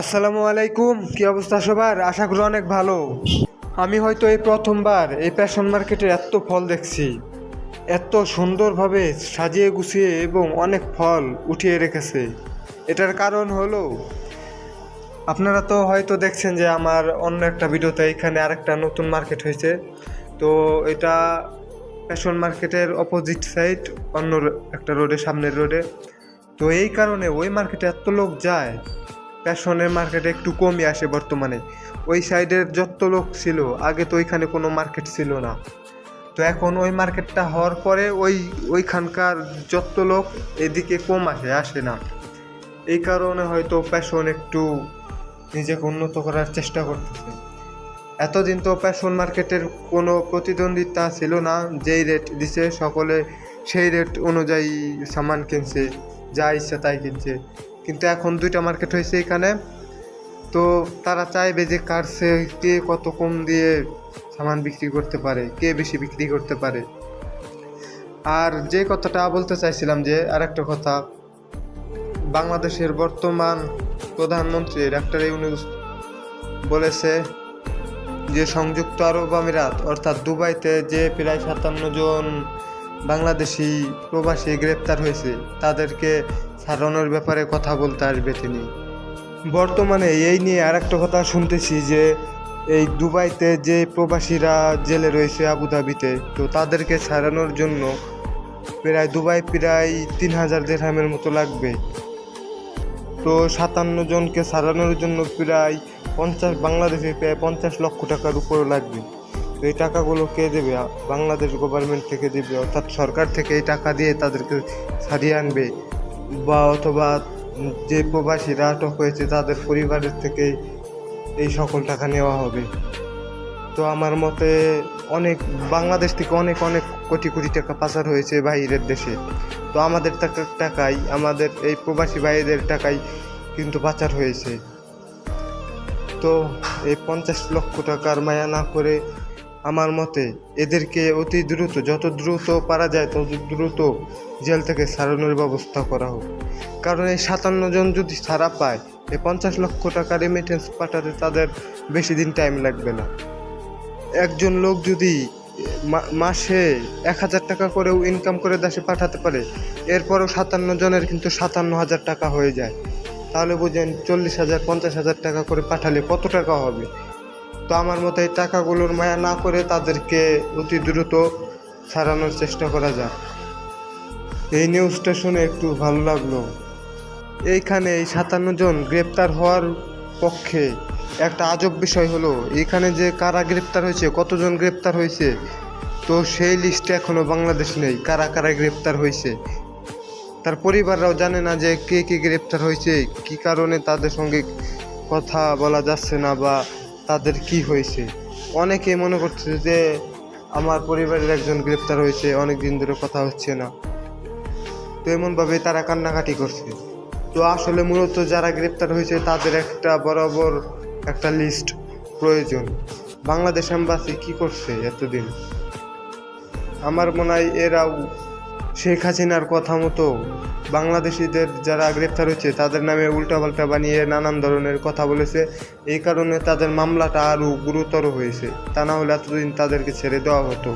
আসসালামু আলাইকুম, কি অবস্থা সবার? আশা করি অনেক ভালো। আমি হয়তো এই প্রথমবার এই প্যাশন মার্কেটে এত ফল দেখছি। এত সুন্দরভাবে সাজিয়ে গুছিয়ে এবং অনেক ফল উঠিয়ে রেখেছে। এটার কারণ হলো, আপনারা তো হয়তো দেখছেন যে আমার অন্য একটা ভিডিওতে এখানে আরেকটা নতুন মার্কেট হয়েছে। তো এটা ফ্যাশন মার্কেটের অপোজিট সাইড অন্য একটা রোডে সামনের রোডে তো এই কারণে ওই মার্কেটে এত লোক যায় ফ্যাশনের মার্কেটে একটু কমই আসে বর্তমানে। ওই সাইডের যত লোক ছিল, আগে তো ওইখানে কোনো মার্কেট ছিল না। তো এখন ওই মার্কেটটা হওয়ার পরে ওই, ওইখানকার যত লোক এদিকে কম আসে আসে না। এই কারণে হয়তো প্যাশন একটু নিজেকে উন্নত করার চেষ্টা করতেছে। এতদিন তো প্যাশন মার্কেটের কোনো প্রতিদ্বন্দ্বিতা ছিল না, যেই রেট দিছে, সকলে সেই রেট অনুযায়ী সামান কিনছে, যা ইচ্ছা তাই কিনছে। কিন্তু এখন দুইটা মার্কেট হয়েছে এখানে। তো তারা চাইবে যে কার সে কে কত কম দিয়ে সামান বিক্রি করতে পারে, কে বেশি বিক্রি করতে পারে। আর যে কথাটা বলতে চাইছিলাম যে আরেকটা কথা, বাংলাদেশের বর্তমান প্রধানমন্ত্রী ডাক্তার ইউনুস বলেছে যে সংযুক্ত আরব আমিরাত, অর্থাৎ দুবাইতে যে প্রায় সাতান্ন জন বাংলাদেশি প্রবাসী গ্রেপ্তার হয়েছে, তাদেরকে ছাড়ানোর ব্যাপারে কথা বলতে আসবে তিনি। বর্তমানে এই নিয়ে আর একটা কথা শুনতেছি যে, এই দুবাইতে যে প্রবাসীরা জেলে রয়েছে আবুধাবিতে, তো তাদেরকে ছাড়ানোর জন্য প্রায় দুবাই প্রায় তিন হাজার দেড়হামের মতো লাগবে। তো সাতান্ন জনকে ছাড়ানোর জন্য প্রায় পঞ্চাশ, বাংলাদেশে প্রায় পঞ্চাশ লক্ষ টাকার উপরে লাগবে। তো এই টাকাগুলো কে দেবে? বাংলাদেশ গভর্নমেন্ট থেকে দেবে, অর্থাৎ সরকার থেকে এই টাকা দিয়ে তাদেরকে ছাড়িয়ে আনবে। বা অথবা যে প্রবাসীরা আটক হয়েছে তাদের পরিবারের থেকে এই সকল টাকা নেওয়া হবে। তো আমার মতে অনেক, বাংলাদেশ থেকে অনেক অনেক কোটি কোটি টাকা পাচার হয়েছে বাইরের দেশে। তো আমাদের টাকা, টাকাই, আমাদের এই প্রবাসী ভাইদের টাকাই কিন্তু পাচার হয়েছে। তো এই পঞ্চাশ লক্ষ টাকার মায়া না করে আমার মতে, এদেরকে অতি দ্রুত, যত দ্রুত পারা যায়, তত দ্রুত জেল থেকে ছাড়ানোর ব্যবস্থা করা হোক। কারণ এই সাতান্ন জন যদি ছাড়া পায়, এই পঞ্চাশ লক্ষ টাকা রেমিটেন্স পাঠাতে তাদের বেশি দিন টাইম লাগবে না। একজন লোক যদি মাসে এক হাজার টাকা করেও ইনকাম করে দেশে পাঠাতে পারে, এরপরও সাতান্ন জনের কিন্তু সাতান্ন হাজার টাকা হয়ে যায়। তাহলে বুঝেন, চল্লিশ হাজার, পঞ্চাশ হাজার টাকা করে পাঠালে কত টাকা হবে? তো আমার মতে এই টাকাগুলোর মায়া না করে তাদেরকে অতি দ্রুত ছাড়ানোর চেষ্টা করা যায় এই নিউজটা শুনে একটু ভালো লাগল। এইখানে এই সাতান্ন জন গ্রেপ্তার হওয়ার পক্ষে একটা আজব বিষয় হলো এখানে যে কারা গ্রেপ্তার হয়েছে, কতজন গ্রেপ্তার হয়েছে, তো সেই লিস্টে এখনও বাংলাদেশ নেই কারা কারা গ্রেপ্তার হয়েছে। তার পরিবাররাও জানে না যে কে কে গ্রেপ্তার হয়েছে, কি কারণে তাদের সঙ্গে কথা বলা যাচ্ছে না বা তাদের কি হয়েছে? অনেকে মনে করছে যে আমার পরিবারের একজন গ্রেপ্তার হয়েছে অনেক দিন ধরে কথা হচ্ছে না। তো এমনভাবে তারা কান্নাকাটি করছে। তো আসলে মূলত যারা গ্রেপ্তার হয়েছে, তাদের একটা বরাবর একটা লিস্ট প্রয়োজন। বাংলাদেশ এম্বাসি কি করছে এতদিন? আমার মনে হয় এরাও শেখ হাসিনার কথা মতো বাংলাদেশিদের যারা গ্রেপ্তার হয়েছে, তাদের নামে উল্টাপাল্টা বানিয়ে নানান ধরনের কথা বলেছে। এই কারণে তাদের মামলাটা আরও গুরুতর হয়েছে। তা না হলে এতদিন তাদেরকে ছেড়ে দেওয়া হতো।